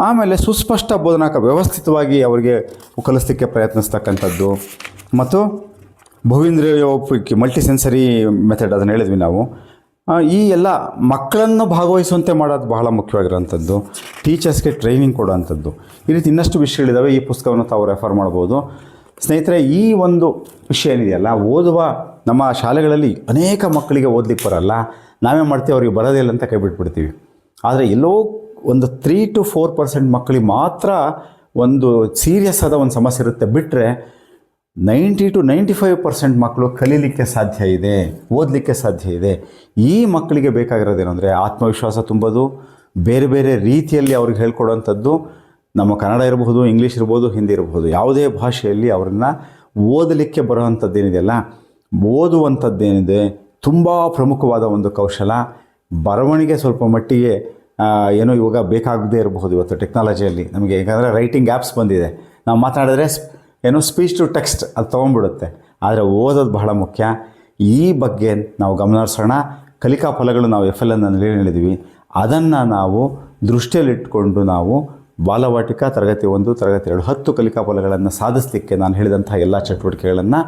ಆಮೇಲೆ ಸುಸ್ಪಷ್ಟ ಬೋಧನಾಕ ವ್ಯವಸ್ಥಿತವಾಗಿ ಅವರಿಗೆ ಕಲಿಸ್ಲಿಕ್ಕೆ ಪ್ರಯತ್ನಿಸ್ತಕ್ಕಂಥದ್ದು. ಮತ್ತು ಬಹುಇಂದ್ರಿಯೋಪಿ ಮಲ್ಟಿ ಸೆನ್ಸರಿ ಮೆಥಡ್ ಅದನ್ನು ಹೇಳಿದ್ವಿ ನಾವು. ಈ ಎಲ್ಲ ಮಕ್ಕಳನ್ನು ಭಾಗವಹಿಸುವಂತೆ ಮಾಡೋದು ಬಹಳ ಮುಖ್ಯವಾಗಿರೋಂಥದ್ದು ಟೀಚರ್ಸ್ಗೆ ಟ್ರೈನಿಂಗ್ ಕೊಡುವಂಥದ್ದು. ಈ ರೀತಿ ಇನ್ನಷ್ಟು ವಿಷಯಗಳಿದ್ದಾವೆ. ಈ ಪುಸ್ತಕವನ್ನು ತಾವು ರೆಫರ್ ಮಾಡ್ಬೋದು. ಸ್ನೇಹಿತರೆ, ಈ ಒಂದು ವಿಷಯ ಏನಿದೆಯಲ್ಲ, ಓದುವ ನಮ್ಮ ಶಾಲೆಗಳಲ್ಲಿ ಅನೇಕ ಮಕ್ಕಳಿಗೆ ಓದಲಿಕ್ಕೆ ಬರಲ್ಲ. ನಾವೇ ಮಾಡ್ತೀವಿ, ಅವ್ರಿಗೆ ಬರೋದಿಲ್ಲ ಅಂತ ಕೈ ಬಿಟ್ಬಿಡ್ತೀವಿ ಆದರೆ ಎಲ್ಲೋ ಒಂದು ತ್ರೀ ಟು ಫೋರ್ ಪರ್ಸೆಂಟ್ ಮಕ್ಕಳಿಗೆ ಮಾತ್ರ ಒಂದು ಸೀರಿಯಸ್ ಆದ ಒಂದು ಸಮಸ್ಯೆ ಇರುತ್ತೆ. ಬಿಟ್ಟರೆ ninety two ninety five percent ಮಕ್ಕಳು ಕಲೀಲಿಕ್ಕೆ ಸಾಧ್ಯ ಇದೆ, ಓದಲಿಕ್ಕೆ ಸಾಧ್ಯ ಇದೆ. ಈ ಮಕ್ಕಳಿಗೆ ಬೇಕಾಗಿರೋದೇನು ಅಂದರೆ ಆತ್ಮವಿಶ್ವಾಸ ತುಂಬೋದು, ಬೇರೆ ಬೇರೆ ರೀತಿಯಲ್ಲಿ ಅವ್ರಿಗೆ ಹೇಳ್ಕೊಡೋವಂಥದ್ದು ನಮ್ಮ ಕನ್ನಡ ಇರಬಹುದು ಇಂಗ್ಲೀಷ್ ಇರ್ಬೋದು ಹಿಂದಿ ಇರಬಹುದು. ಯಾವುದೇ ಭಾಷೆಯಲ್ಲಿ ಅವ್ರನ್ನ ಓದಲಿಕ್ಕೆ ಬರೋವಂಥದ್ದೇನಿದೆಯಲ್ಲ ಓದುವಂಥದ್ದೇನಿದೆ? ತುಂಬ ಪ್ರಮುಖವಾದ ಒಂದು ಕೌಶಲ. ಬರವಣಿಗೆ ಸ್ವಲ್ಪ ಮಟ್ಟಿಗೆ ಏನೋ ಇವಾಗ ಬೇಕಾಗದೇ ಇರಬಹುದು ಇವತ್ತು ಟೆಕ್ನಾಲಜಿಯಲ್ಲಿ. ನಮಗೆ ಯಾಕಂದರೆ ರೈಟಿಂಗ್ ಆ್ಯಪ್ಸ್ ಬಂದಿದೆ. ನಾವು ಮಾತನಾಡಿದ್ರೆ ಏನೋ ಸ್ಪೀಚ್ ಟು ಟೆಕ್ಸ್ಟ್ ಅದು ತೊಗೊಂಡ್ಬಿಡುತ್ತೆ. ಆದರೆ ಓದೋದು ಬಹಳ ಮುಖ್ಯ. ಈ ಬಗ್ಗೆ ನಾವು ಗಮನ ಹರಿಸೋಣ ಕಲಿಕಾ ಫಲಗಳು ನಾವು ಎಫ್ ಎಲ್ ಎನ್ನಲ್ಲಿ ಹೇಳಿದ್ವಿ. ಅದನ್ನು ನಾವು ದೃಷ್ಟಿಯಲ್ಲಿಟ್ಟುಕೊಂಡು ನಾವು ಬಾಲವಾಟಿಕ ತರಗತಿ ಒಂದು, ತರಗತಿ ಎರಡು, ಹತ್ತು ಕಲಿಕಾ ಫಲಗಳನ್ನು ಸಾಧಿಸಲಿಕ್ಕೆ ನಾನು ಹೇಳಿದಂಥ ಎಲ್ಲ ಚಟುವಟಿಕೆಗಳನ್ನು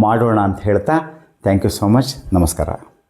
ಮಾಡೋಣ ಅಂತ ಹೇಳ್ತಾ ಥ್ಯಾಂಕ್ ಯು ಸೋ ಮಚ್ ನಮಸ್ಕಾರ